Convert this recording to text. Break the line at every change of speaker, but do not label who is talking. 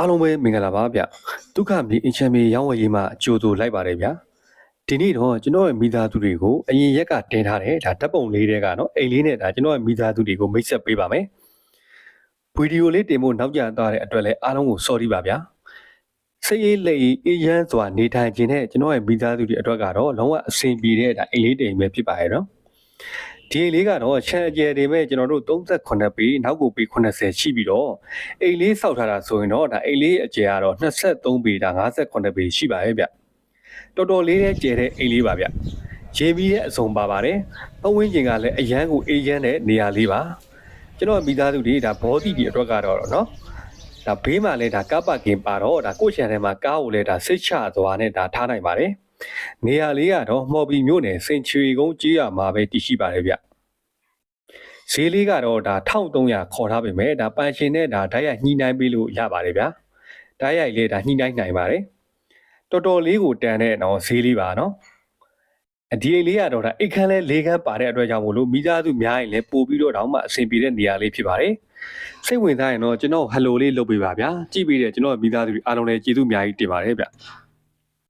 အားလုံးပဲမင်္ဂလာပါဗျဒုက္ခမြေအင်ချမ်းမြေရောင်းဝယ်ရေးမှာကြိုဆိုလိုက်ပါတယ်ဗျဒီနေ့တော့ကျွန်တော်ရဲ့မိသားစုတွေကိုအရင်ရက်ကတင်ထားတယ်ဒါဓာတ်ပုံလေးတွေကနော်အိမ်လေးနဲ့ဒါကျွန်တော်ရဲ့မိသားစုတွေကိုမိတ်ဆက်ပေးပါမယ်ဗီဒီယိုလေးတင်ဖို့နောက်ကျသွားတဲ့အတွက်လည်းအားလုံးကို sorry ပါဗျာစိတ်အေးလက်အေးအေးရမ်းစွာနေထိုင်ခြင်းနဲ့ကျွန်တော်ရဲ့မိသားစုတွေအတွက်ကတော့လုံးဝအဆင်ပြေတဲ့ဒါအိမ်လေးတိမ်ပဲဖြစ်ပါရဲ့နော် ဒီအိမ်လေးကတော့ချန်အကျယ်တွေမဲ့ကျွန်တော်တို့38ပေနောက်ကိုပေ80ရှိပြီးတော့အိမ်လေးစောက်ထားတာဆိုရင်တော့ဒါအိမ်လေးအကျယ်ကတော့23ပေဒါ58ပေရှိပါရဲ့ဗျတော်တော်လေးနဲ့ကျယ်တဲ့အိမ်လေးပါဗျရေမီရဲ့အစုံပါပါတယ်ပတ်ဝန်းကျင်ကလည်းအရန်ကိုအေးရမ်းတဲ့နေရာလေးပါကျွန်တော်မိသားစုတွေဒါဘောတိဒီအတွက်ကတော့နော်ဒါဘေးမှာလည်းဒါကားပါကင်ပါတော့ဒါကိုယ့်ချန်ထဲမှာကားကိုလည်းဒါစိတ်ချသွားနဲ့ဒါထားနိုင်ပါတယ် နေရာလေးကတော့မော်ဘီမြို့နယ်စင်ချွေကုန်းကြီးရမှာပဲတည်ရှိပါတယ်ဗျဈေးလေးကတော့ဒါ1300ခေါ်ထားပေမဲ့ဒါပန်ရှင်နဲ့ဒါဓာတ်ရိုက်ညှိနှိုင်းပေးလို့ရပါတယ်ဗျာဓာတ်ရိုက်လေးဒါညှိနှိုင်းနိုင်ပါတယ်တော်တော်လေးကိုတန်တဲ့နော်ဈေးလေးပါနော်အဒီအိမ်လေးကတော့ဒါအိတ်ခမ်းလဲ၄ခမ်းပါတဲ့အတွက်ကြောင့်မို့လို့မိသားစုများရင်လည်းပို့ပြီးတော့တောင်းမှအဆင်ပြေတဲ့နေရာလေးဖြစ်ပါတယ်စိတ်ဝင်စားရင်တော့ကျွန်တော်ဟယ်လိုလေးလုပ်ပေးပါဗျာကြည့်ပြီးတဲ့ကျွန်တော်မိသားစုအားလုံးလည်းကျေးဇူးအများကြီးတင်ပါတယ်ဗျ